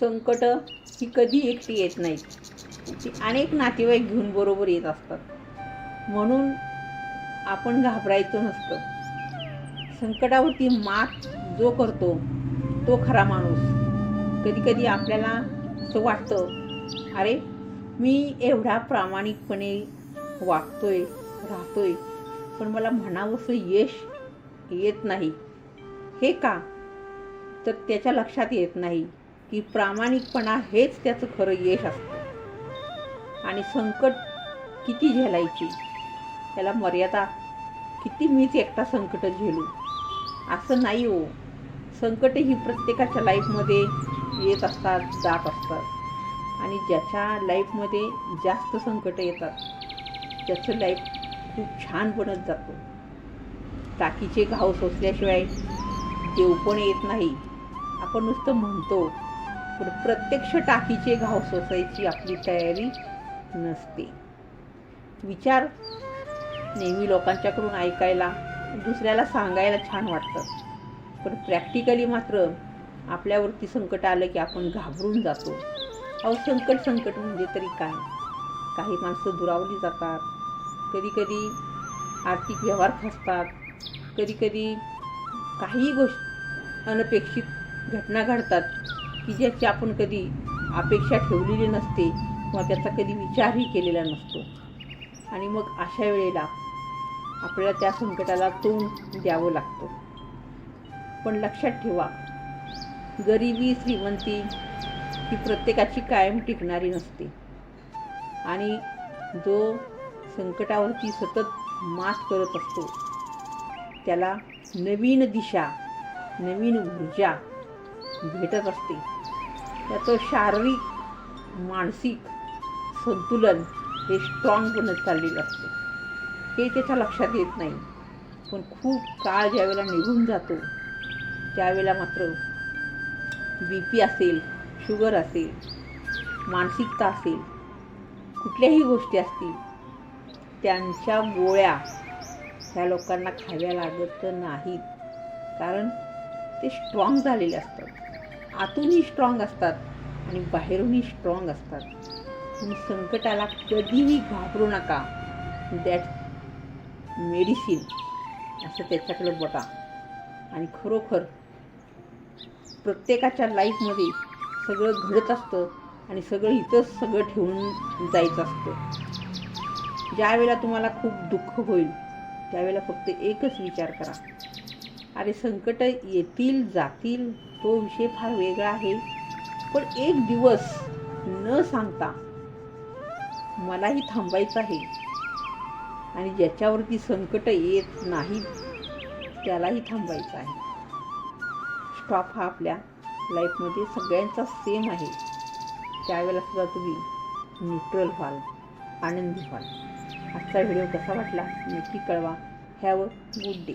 संकट ही कधी एकटी येत नाहीत. ती अनेक नातेवाईक घेऊन बरोबर येत असतात. म्हणून आपण घाबरायचं नसतं. संकटावरती मात जो करतो तो खरा माणूस. कधी कधी आपल्याला असं वाटतं अरे मी एवढा प्रामाणिकपणे वागतोय राहतोय पण मला म्हणावंसं यश येत नाही. हे का? तर त्याच्या लक्षात येत नाही. की प्रामाणिकपणा हेच त्याचं खरं यश असतं. आणि संकट किती झेलायची त्याला मर्यादा किती मीच एकटा संकट झेलू? असं नाही हो. संकट ही प्रत्येकाच्या लाईफमध्ये येत असतात जात असतात. आणि ज्याच्या लाईफमध्ये जास्त संकट येतात त्याचं लाईफ खूप छान बनत जातो. टाकीचे घाव सोसल्याशिवाय देव पण येत नाही. आपण नुसतं म्हणतो प्रत्यक्ष टाकीचे घाव सोसायची आपली तयारी नसते. विचार नेहमी लोकांच्याकडून ऐकायला दुसऱ्याला सांगायला छान वाटतं. पण प्रॅक्टिकली मात्र आपल्यावरती संकट आलं की आपण घाबरून जातो. अहो संकट संकट म्हणजे तरी काय? काही माणसं दुरावली जातात. कधीकधी आर्थिक व्यवहार फसतात. कधीकधी काही गोष्ट अनपेक्षित घटना घडतात. की ज्याची आपण कधी अपेक्षा ठेवलेली नसते किंवा त्याचा कधी विचारही केलेला नसतो. आणि मग अशा वेळेला आपल्याला त्या संकटाला तोंड द्यावं लागतं. पण लक्षात ठेवा गरिबी श्रीमंती ही प्रत्येकाची कायम टिकणारी नसते. आणि जो संकटावरती सतत मात करत असतो त्याला नवीन दिशा नवीन ऊर्जा भेटत असते. त्याचं शारीरिक मानसिक संतुलन हे स्ट्रॉंग बनत चाललेलं असतं. हे त्याच्या लक्षात येत नाही. पण खूप काळ ज्यावेळेला निघून जातो त्यावेळेला मात्र बी पी असेल शुगर असेल मानसिकता असेल कुठल्याही गोष्टी असतील त्यांच्या गोळ्या ह्या लोकांना खाव्या लागत नाहीत. कारण ते स्ट्रॉंग झालेले असतात. आतूनही स्ट्रॉंग असतात आणि बाहेरूनही स्ट्रॉंग असतात. तुम्ही संकटाला कधीही घाबरू नका. दॅट मेडिसिन असं त्याच्याकडे बघा. आणि खरोखर प्रत्येकाच्या लाईफमध्ये सगळं घडत असतं आणि सगळं इथंच सगळं ठेवून जायचं असतं. ज्यावेळेला तुम्हाला खूप दुःख होईल त्यावेळेला फक्त एकच विचार करा. अरे संकट येतील जातील तो विषय फार वेगळा आहे. पण एक दिवस न सांगता मलाही थांबायचं आहे. आणि ज्याच्यावरती संकट येत नाहीत त्यालाही थांबायचं आहे. स्टॉप हा आपल्या लाईफमध्ये सगळ्यांचा सेम आहे. त्यावेळेला सुद्धा तुम्ही न्यूट्रल व्हाल आनंदी व्हाल. आजचा व्हिडिओ कसा वाटला नक्की कळवा. Have a good day